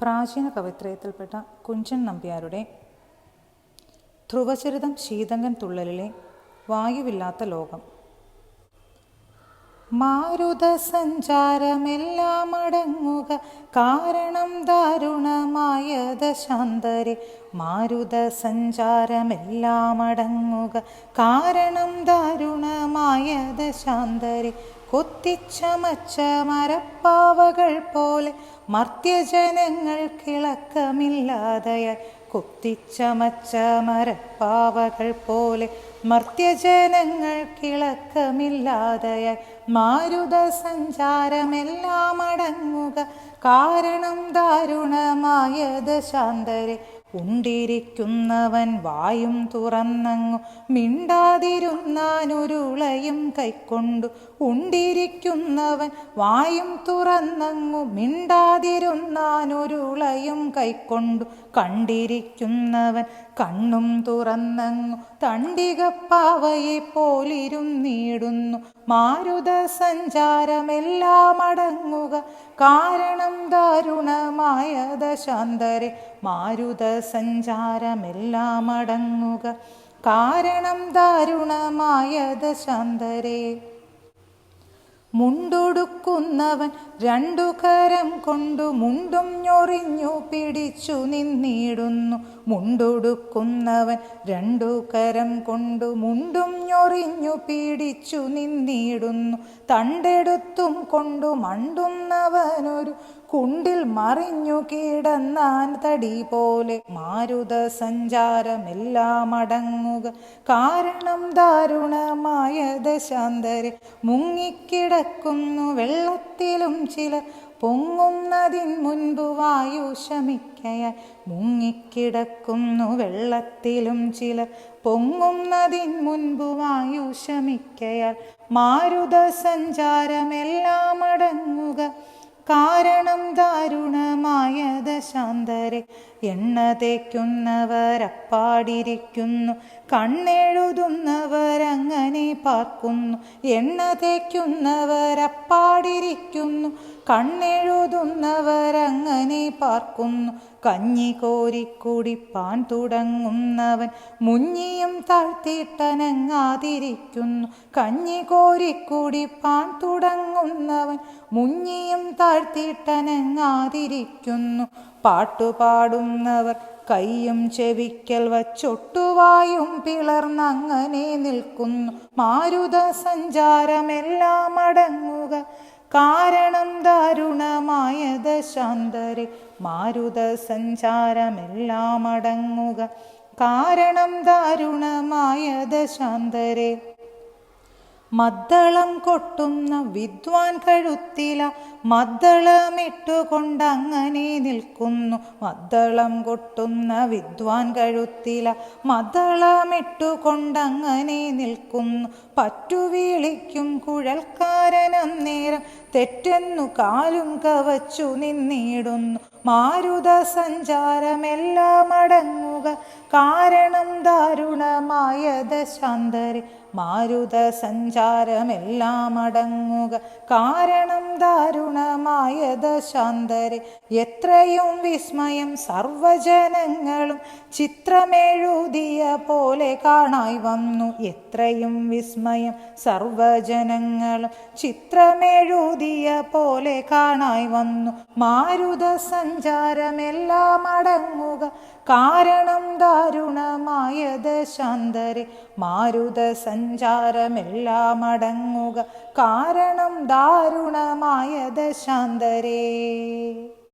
പ്രാചീന കവിത്രയത്തിൽപ്പെട്ട കുഞ്ചൻ നമ്പ്യാരുടെ ധ്രുവചരിതം ശീതങ്കൻ തുള്ളലിലെ വായുവില്ലാത്ത ലോകം. മാരുത സഞ്ചാരമെല്ലാം അടങ്ങുക. കാരണം ദാരുണമായ ദശാന്തരെ മാരുത സഞ്ചാരമെല്ലാം അടങ്ങുക. കാരണം ദാരുണമായ ദശാന്തരെ കൊത്തിച്ചമച്ച മരപ്പാവകൾ പോലെ മർത്യജനങ്ങൾ കിളക്കമില്ലാതെയായി കൊത്തിച്ചമച്ച മരപ്പാവകൾ പോലെ മർത്യജനങ്ങൾ കിളക്കമില്ലാതെയായി മാരുത സഞ്ചാരമെല്ലാം അടങ്ങുക. കാരണം ദാരുണമായ ദശാന്തരെ ഉണ്ടിരിക്കുന്നവൻ വായും തുറന്നങ്ങു മിണ്ടാതിരുന്നാനൊരുളയും കൈക്കൊണ്ടു. ഉണ്ടിരിക്കുന്നവൻ വായും തുറന്നങ്ങു മിണ്ടാതിരുന്നാനൊരുളയും കൈക്കൊണ്ടു. കണ്ടിരിക്കുന്നവൻ കണ്ണും തുറന്നങ്ങു തണ്ടികപ്പാവയെ പോലിരുന്നീടുന്നു മാരുത സഞ്ചാരമെല്ലാം അടങ്ങുക കാരണം ദാരുണമായ ദശാന്തരെ മാരുത സഞ്ചാരമെല്ലാം അടങ്ങുക. കാരണം ദാരുണമായ ദശാന്തരെ. മുണ്ടൊടുക്കുന്നവൻ രണ്ടു കരം കൊണ്ടു മുണ്ടും ഞൊറിഞ്ഞു പിടിച്ചു നിന്നിടുന്നു. മുണ്ടുടുക്കുന്നവൻ രണ്ടു കരം കൊണ്ടു മുണ്ടും ഞൊറിഞ്ഞു പിടിച്ചു നിന്നിടുന്നു. തണ്ടെടുത്തും കൊണ്ടു മണ്ടുന്നവനൊരു കുണ്ടിൽ മറിഞ്ഞു കിടന്നാൻ തടി പോലെ. മാരുത സഞ്ചാരമെല്ലാം അടങ്ങുക. കാരണം ദാരുണമായ ദശാന്തരെ മുങ്ങിക്കിടക്കുന്നു വെള്ളത്തിലും ചില പൊങ്ങുന്നതിൻ മുൻപ് വായു ശമിക്കയ മുങ്ങിക്കിടക്കുന്നു വെള്ളത്തിലും ചില പൊങ്ങുന്നതിൻ മുൻപ് വായു ശമിക്കയാൽ മാരുത സഞ്ചാരമെല്ലാം അടങ്ങുക. കാരണം ദാരുണമായ ദശാന്തരെ എണ്ണ തേക്കുന്നവരപ്പാടിരിക്കുന്നു കണ്ണെഴുതുന്നവരങ്ങനെ പാർക്കുന്നു എണ്ണ തേക്കുന്നവരപ്പാടിരിക്കുന്നു കണ്ണെഴുതുന്നവരങ്ങനെ പാർക്കുന്നു. കഞ്ഞി കോരിക്കുടിപ്പാൻ തുടങ്ങുന്നവൻ മുഞ്ഞിയും താഴ്ത്തിയിട്ടനങ്ങാതിരിക്കുന്നു. കഞ്ഞി കോരിക്കുടിപ്പാൻ തുടങ്ങുന്നവൻ മുഞ്ഞിയും താഴ്ത്തിയിട്ടനങ്ങാതിരിക്കുന്നു. പാട്ടുപാടുന്നവർ കയ്യും ചെവിക്കൽ വച്ചൊട്ടുവായും പിളർന്നങ്ങനെ നിൽക്കുന്നു. മാരുത സഞ്ചാരമെല്ലാം അടങ്ങുക. കാരണം ദാരുണമായ ദശാന്തരെ മാരുത സഞ്ചാരമെല്ലാം അടങ്ങുക. കാരണം ദാരുണമായ ദശാന്തരെ മദ്ദളം കൊട്ടുന്ന വിദ്വാൻ കഴുത്തില മദ്ദളമിട്ടുകൊണ്ടങ്ങനെ നിൽക്കുന്നു. മദ്ദളം കൊട്ടുന്ന വിദ്വാൻ കഴുത്തില മദ്ദളമിട്ടുകൊണ്ടങ്ങനെ നിൽക്കുന്നു. പറ്റുവീളിക്കും കുഴൽക്കാരൻ നേരം തെറ്റെന്നു കാലും കവച്ചു നിന്നിടുന്നു. മാരുത സഞ്ചാരമെല്ലാം അടങ്ങുക. കാരണം ദാരുണമായ ദശാന്തരെ മാരുത സഞ്ചാരമെല്ലാം അടങ്ങുക. കാരണം ദാരുണമായ ദശാന്തരെ എത്രയും വിസ്മയം സർവജനങ്ങളും ചിത്രമെഴുതിയ പോലെ കാണായി വന്നു. എത്രയും വിസ്മയം സർവജനങ്ങളും ചിത്രമെഴുതിയ പോലെ കാണായി വന്നു. മാരുത സഞ്ചാരമെല്ലാം അടങ്ങുക. കാരണം ദാരുണമായ ദശാന്തരെ മാരുത സഞ്ചാരമെല്ലാം അടങ്ങുക കാരണം ദാരുണമായ ദശാന്തരേ.